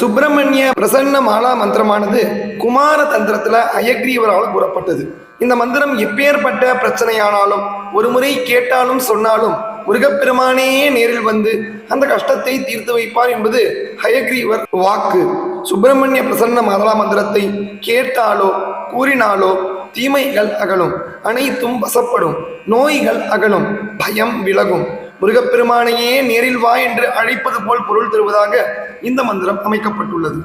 சுப்பிரமணிய பிரசன்ன மாலா மந்திரமானது குமார தந்திரத்தில் அயக்ரீவரால் கூறப்பட்டது. இந்த மந்திரம் எப்பேற்பட்ட பிரச்சனையானாலும் ஒரு முறை கேட்டாலும் சொன்னாலும் முருகப்பெருமானே நேரில் வந்து அந்த கஷ்டத்தை தீர்த்து வைப்பார் என்பது ஹயக்ரீவர் வாக்கு. சுப்பிரமணிய பிரசன்ன மாதலா மந்திரத்தை கேட்டாலோ கூறினாலோ தீமைகள் அகலும் அனைத்தும் வசப்படும் நோய்கள் அகலும் பயம் விலகும். முருகப்பெருமானையே நேரில் வா என்று அழைப்பது போல் பொருள் தருவதாக இந்த மந்திரம் அமைக்கப்பட்டுள்ளது.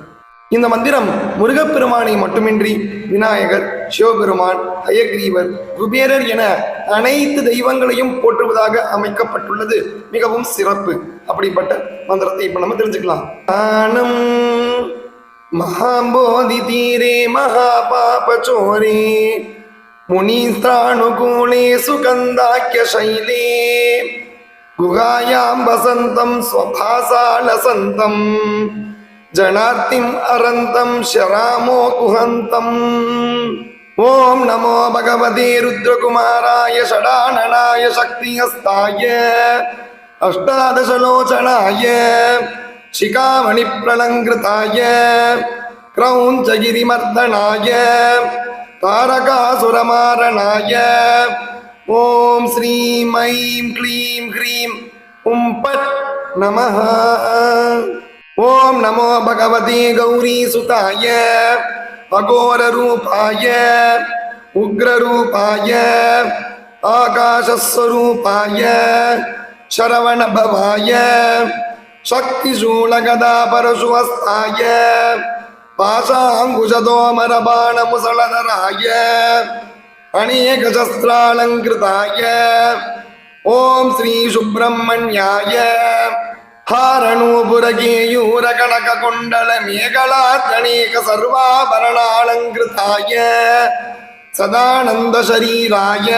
இந்த மந்திரம் முருகப்பெருமானை மட்டுமின்றி விநாயகர் சிவபெருமான் அயக்ரீவர் குபேரர் என அனைத்து தெய்வங்களையும் போற்றுவதாக அமைக்கப்பட்டுள்ளது. மிகவும் சிறப்பு. அப்படிப்பட்ட மந்திரத்தை இப்ப நம்ம தெரிஞ்சுக்கலாம். ஆனம் மகாபோதி தீரே மகாபாபச்சோரே முனீஸ்திராணுகூலே சுகந்தாக்கிய சைலே. ഗുഹായാം വസന്തം സ്വഭാസാലസന്തം ജനാർത്തിം അരന്തം ശരാമോ കുഹന്തം ഓം നമോ ഭഗവതി രുദ്രകുമാരായ ഷടാണനായ ശക്തിഹസ്തായ അഷ്ടാദശലോചനായ ശിഖാമണിപ്രണങ്കൃതായ ക്രൗഞ്ചഗിരിമർദ്ദനായ താരകാസുരമാരണായ ॐ श्रीं ऐं क्लीं ह्रीं उं पट् नमः ॐ नमो भगवते गौरीसुताय अघोररूपाय उग्ररूपाय आकाशस्वरूपाय शरवणभवाय शक्तिशूलगदापरशुहस्ताय पाशाङ्कुशतोमरबाणमुसलधराय अनेकशस्त्रालङ्कृताय ॐ श्रीसुब्रह्मण्याय हारणूपुरकेयूरकणककुण्डलमेकलात्रणेक सर्वाभरणालङ्कृताय सदानन्दशरीराय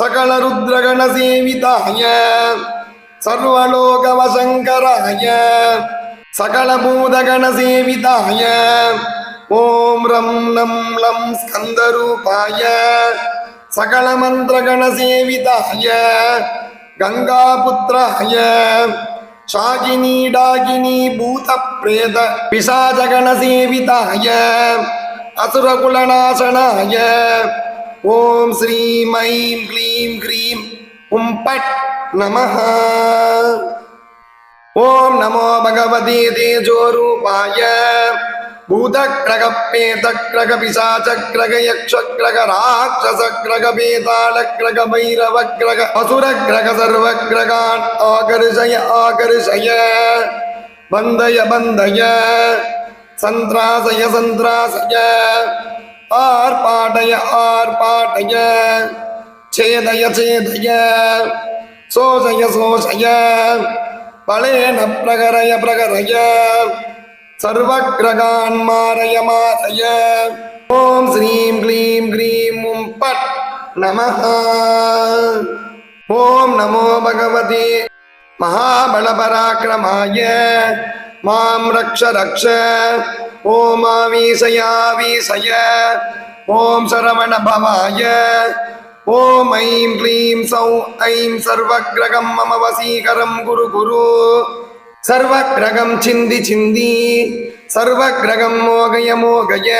सकलरुद्रगणसेविताय सर्वलोकवशङ्कराय सकलभूतगणसेविताय ॐ रं नं लं स्कन्दरूपाय सकलमन्त्रगणसेविताय गङ्गापुत्राय शाकिनी डाकिनी भूतप्रेत पिशाचगणसेविताय असुरकुलनाशनाय ॐ श्रीं ऐं क्लीं ह्रीं हुं पट् नमः ॐ नमो भगवते तेजोरूपाय பூதக்கிரகபேதக்கிரகபிசாச்சக்கிரகயக்ஷக்கிரகராட்சசக்கிரகபேதாளக்கிரகபைரவக்கிரக அசுரக்கிரகசர்வக்கிரகான் ஆகர்ஷய ஆகர்ஷய பந்தய பந்தய சந்திராசய சந்திராசய ஆர்ப்பாடய ஆர்ப்பாடய சேதய சேதய சோசய சோசய பலேன பிரகரய பிரகரய சர்வகிரகான் மாரயமாசய ஓம் ஸ்ரீம் க்ளீம் க்ரீம் உம் பட் நம ஓம் நமோ பகவதி. மகாபலபராக்கிரமாய. மாம் ரக்ஷ ரக்ஷ. ஓம் ஆவீசயாவீசய ஓம் சரவண பவாய. ஓம் ஐம் க்ளீம் சௌ ஐம் சர்வக்ரகம் மம வசீகரம் குரு குரு. சர்வகிரகம் சிந்தி சிந்தி. சர்வகிரகம் மோகய மோகய.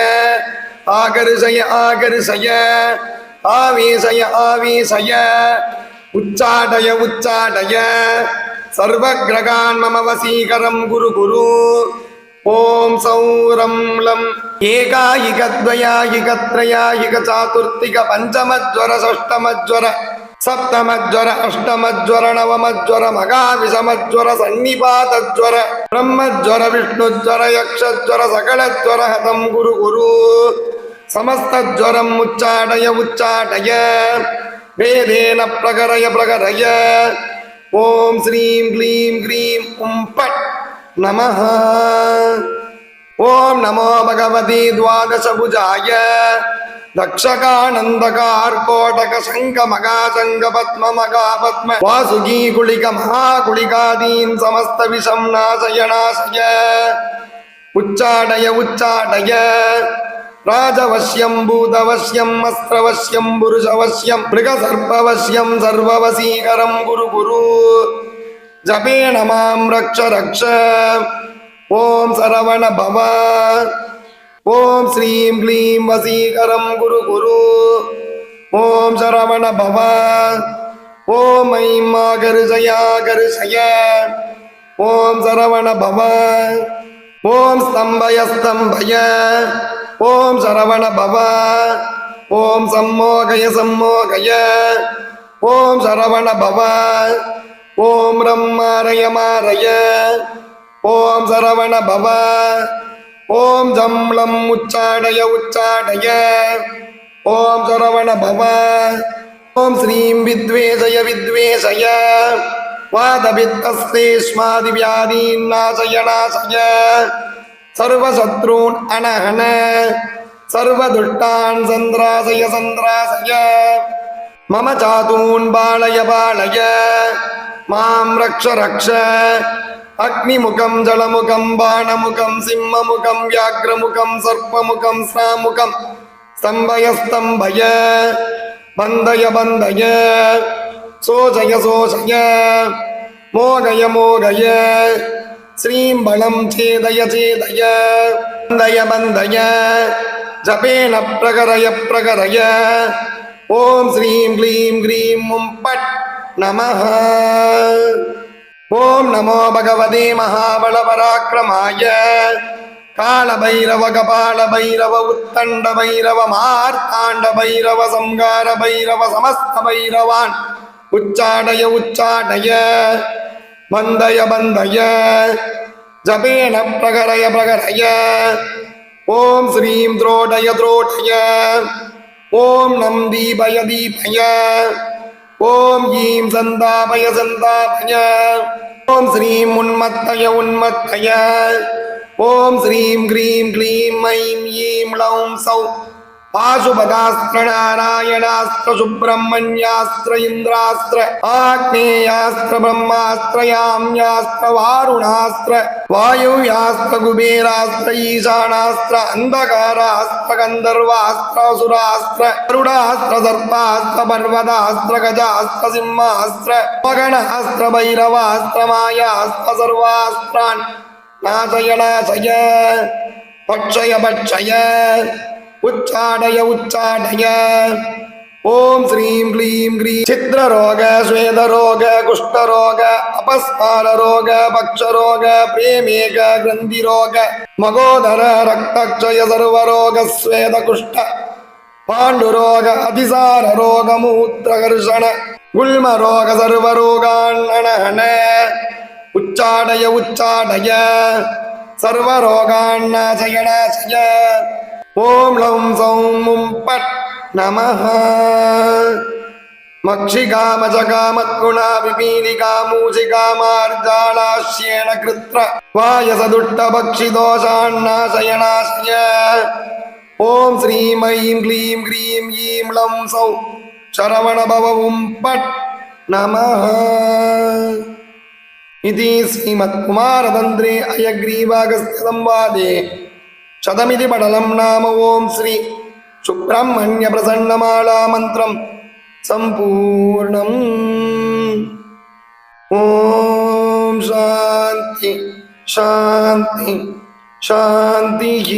ஆகருசய ஆகருசய. ஆவேசய ஆவேசய. உச்சாடய உச்சாடய. சர்வகிரகான் மம வசீகரம் குரு குரு. ஓம் சௌரம் லம். ஏகாயிகத்வயாயிகத்ரயாயிக சாதுர்த்திக பஞ்சமஜ்வர சஷ்டமஜ்வர ಸಪ್ತಮಜ್ವರ ಅಷ್ಟಮಜ್ವರ ನವಮಜ್ವರ ಮಗಾವಿಷಮಜ್ವರ ಸನ್ನಿಪಾತಜ್ವರ ಬ್ರಹ್ಮಜ್ವರ ವಿಷ್ಣುಜ್ವರ ಯಕ್ಷಜ್ವರ ಸಕಲಜ್ವರ ಹತಂ ಗುರು ಗುರು ಸಮಸ್ತಜ್ವರಂ ಉಚ್ಚಾಟಯ ಉಚ್ಚಾಟಯ ವೇದೇನ ಪ್ರಗರಯ ಪ್ರಗರಯ ಓಂ ಶ್ರೀಂ ಕ್ಲೀಂ ಕ್ರೀಂ ಉಂ ಪಟ್ ನಮಃ ಓಂ ನಮೋ ಭಗವತಿ ದ್ವಾದಶಭುಜಾಯ దక్షకానందకార్కోటక శంఖ మగా శంఖ పద్మ మగా పద్మ వాసుకీ గుళిక మహాగుళికాదీన్ సమస్త విషం నాశయ నాశయ ఉచ్చాటయ ఉచ్చాటయ రాజవశ్యం భూతవశ్యం అస్త్రవశ్యం పురుషవశ్యం మృగసర్పవశ్యం సర్వవశీకరం గురు గురు జపేణ మాం రక్ష రక్ష ఓం సరవణ భవ ஓம் ஸ்ரீம் க்ளீம் வசீகரம் குரு குரு. ஓம் சரவண பவ. ஓம் ஐம்மா கருஜயா கருஷய ஓம் சரவண பவ. ஓம் ஸ்தம்பய ஸ்தம்பய. ஓம் சரவண பவ. ஓம் சம்மோகய சம்மோகய. ஓம் சரவண பவ. ஓம் ரம் மாரய மாரய. ஓம் சரவண பவ. ஓம் ஜம் உச்சாடய உச்சாடய. ஓம் சரவண பவ. ஓம் ஸ்ரீம் வித்வேஷய வித்வேஷய வாதபித்தஸ்தேஷ்மாதி வியாதீன் நாசய நாசய சர்வசத்ரூன் அனஹன சர்வதுஷ்டான் சந்திராசய சந்திராசய. மம சாதூன் பாலய பாலய. மாம் ரக்ஷ ரக்ஷ. அக்னிமுகம் ஜலமுகம் பானமுகம் சிம்மமுகம் வியாக்ரமுகம் சர்ப்பமுகம் ஸ்ராமுகம் ஸ்தம்பய ஸ்தம்பய பந்தய பந்தய சோஜய சோஜய மோகய மோகய ஸ்ரீம்பலம் சேதய சேதய பந்தய பந்தய ஜபேன பிரகரய பிரகரய ஓம் ஸ்ரீம் க்ளீம் க்ரீம் மும் பட் நமः ஓம் நமோ பகவதே மகாபல பராக்கிரமாய கால பைரவ கபால பைரவ உத்தண்ட பைரவ மார்த்தாண்ட பைரவ சங்கார பைரவ சமஸ்த பைரவான் உச்சாடய உச்சாடய பந்தய பந்தய ஜபேன பிரகரய பிரகரய. ஓம் ஸ்ரீம் திரோடய திரோடய. ஓம் நம் தீபய தீபய. ஓம் ஈம் சந்தாபய சந்தாபய ஓம் ஸ்ரீம் உன்மத்தய உன்மத்தய. ஓம் ஸ்ரீம் கிரீம் க்ளீம் ஐம் ஈம் லௌம் சௌ. பாசுபதாஸ்திர நாராயணாஸ்திர சுப்பிரமணியாஸ்திர இந்திராஸ்திர ஆக்னேயாஸ்திர பிரம்மாஸ்திர யாம்யாஸ்திர வாருணாஸ்திர வாயுயாஸ்திர குபேராஸ்திர ஈசானாஸ்திர அந்தகாராஸ்திர கந்தர்வாஸ்திர சுராஸ்திர கருடாஸ்திர சர்ப்பாஸ்திர பர்வதாஸ்திர கஜாஸ்திர சிம்மாஸ்திர மகணாஸ்திர பைரவாஸ்திர மாயாஸ்திர சர்வாஸ்திரான் நாசய நாசய பட்சய பட்சய உச்சாடய உச்சாடய. ஓம் ஸ்ரீம் க்ளீம் க்ரீம் சித்ரரோக ஸ்வேதரோக குஷ்டரோக அபஸ்மாரரோக பக்ஷரோக பிரேமேக கிரந்திரோக மகோதர ரக்தக்ஷய சர்வரோக ஸ்வேத குஷ்ட பாண்டுரோக அதிசார ரோக மூத்திரகர்ஷண குல்மரோக சர்வரோகாண்ணன. உச்சாடய உச்சாடய. சர்வரோகாண்ணாசய நாசய ஓம் லம் சௌம் மும் பட் நமः மக்ஷிகாமஜகாமத்குணா விபீலிகாமூசிகாமார்ஜாலாஸ்யேன கிருத்ர வாயசதுட்டபக்ஷிதோஷாண்ணாசய நாசய ஓம் ஸ்ரீம் ஐம் க்ளீம் க்ரீம் ஈம் லம் சௌ சரவணபவவும் பட் நமः इति श्रीमत्कुमारतन्त्रे अयग्रीवागस्त्यसंवादे शतमिति पटलं नाम ॐ श्री सुब्रह्मण्यप्रसन्नमालामन्त्रं सम्पूर्णम् ॐ शान्ति शान्ति शान्तिः